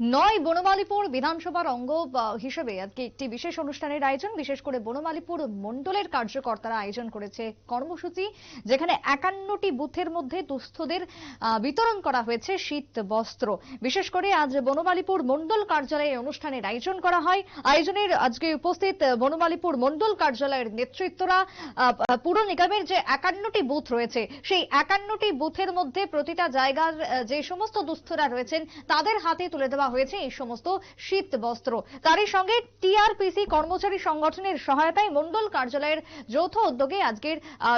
নয় বনমালীপুর বিধানসভার অঙ্গ হিসেবে আজকে একটি বিশেষ অনুষ্ঠানের আয়োজন। বিশেষ করে বনমালীপুর মণ্ডলের কার্যকর্তারা আয়োজন করেছে কর্মসূচি, যেখানে একান্নটি বুথের মধ্যে দুস্থদের বিতরণ করা হয়েছে শীত বস্ত্র। বিশেষ করে আজ বনমালীপুর মণ্ডল কার্যালয়ে অনুষ্ঠানের আয়োজন করা হয়। আয়োজনের আজকে উপস্থিত বনমালীপুর মণ্ডল কার্যালয়ের নেতৃত্বরা পুর নিগমের যে একান্নটি বুথ রয়েছে, সেই একান্নটি বুথের মধ্যে প্রতিটা জায়গার যে সমস্ত দুস্থরা রয়েছেন, তাদের হাতে তুলে দেওয়া হয়েছে এই সমস্ত শীত বস্ত্র। তারই সঙ্গে টিআরপিসি কর্মচারী সংগঠনের সহায়তায় মণ্ডল কার্যালয়ের যৌথ উদ্যোগে আজকের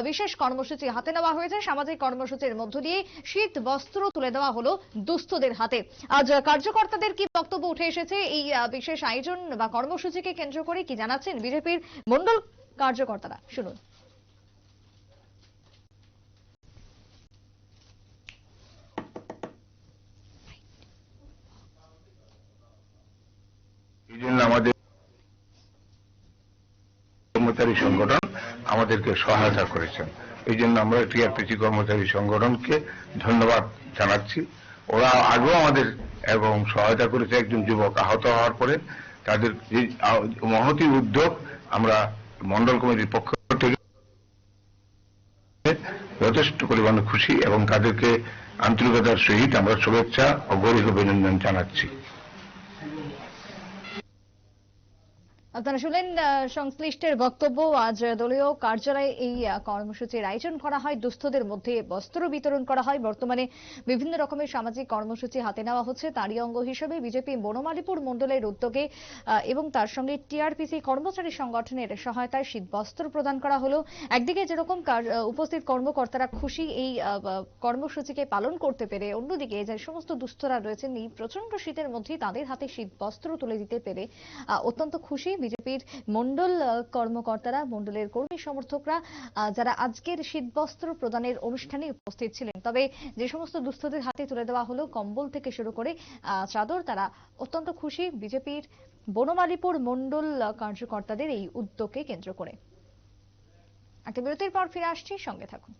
বিশেষ কর্মসূচি হাতে নেওয়া হয়েছে। সামাজিক কর্মসূচির মধ্য দিয়ে শীত বস্ত্র তুলে দেওয়া হলো দুস্থদের হাতে। আজ কার্যকর্তাদের কি বক্তব্য উঠে এসেছে? এই বিশেষ আয়োজন বা কর্মসূচিকে কেন্দ্র করে কি জানাচ্ছেন বিজেপির মন্ডল কার্যকর্তারা? শুনুন এই জন্য আমাদের কর্মচারী সংগঠন আমাদেরকে সহায়তা করেছেন। এই জন্য আমরা টিআরপিসি কর্মচারী সংগঠনকে ধন্যবাদ জানাচ্ছি। ওরা আগেও আমাদের এবং সহায়তা করেছে, একজন যুবক আহত হওয়ার পরে তাদের মহতি উদ্যোগ আমরা মন্ডল কমিটির পক্ষ থেকে যথেষ্ট পরিমাণে খুশি এবং তাদেরকে আন্তরিকতার সহিত আমরা শুভেচ্ছা ও গরিব অভিনন্দন জানাচ্ছি। আপনারা শুনলেন সংশ্লিষ্টের বক্তব্য। আজ দলীয় কার্যালয়ে এই কর্মসূচির আয়োজন করা হয়। দুস্থদের মধ্যে বস্ত্র বিতরণ করা হয়। বর্তমানে বিভিন্ন রকমের সামাজিক কর্মসূচি হাতে নেওয়া হচ্ছে। তারই অঙ্গ হিসেবে বিজেপি বনমালীপুর মণ্ডলের উদ্যোগে এবং তার সঙ্গে টিআরপিসি কর্মচারী সংগঠনের সহায়তায় শীত বস্ত্র প্রদান করা হলো। একদিকে যেরকম উপস্থিত কর্মকর্তারা খুশি এই কর্মসূচিকে পালন করতে পেরে, অন্যদিকে যে সমস্ত দুস্থরা রয়েছেন, এই প্রচণ্ড শীতের মধ্যেই তাদের হাতে শীত বস্ত্র তুলে দিতে পেরে অত্যন্ত খুশি। বিজেপির মন্ডল কর্মকর্তারা, মন্ডলের কর্মী সমর্থকরা যারা আজকের শীতবস্ত্র প্রদানের অনুষ্ঠানে উপস্থিত ছিলেন। তবে যে সমস্ত দুস্থদের হাতে তুলে দেওয়া হলো কম্বল থেকে শুরু করে চাদর, তারা অত্যন্ত খুশি বিজেপির বনমালীপুর মন্ডল কার্যকর্তাদের এই উদ্যোগকে কেন্দ্র করে। একটা বিরতির পর ফিরে আসছি, সঙ্গে থাকুন।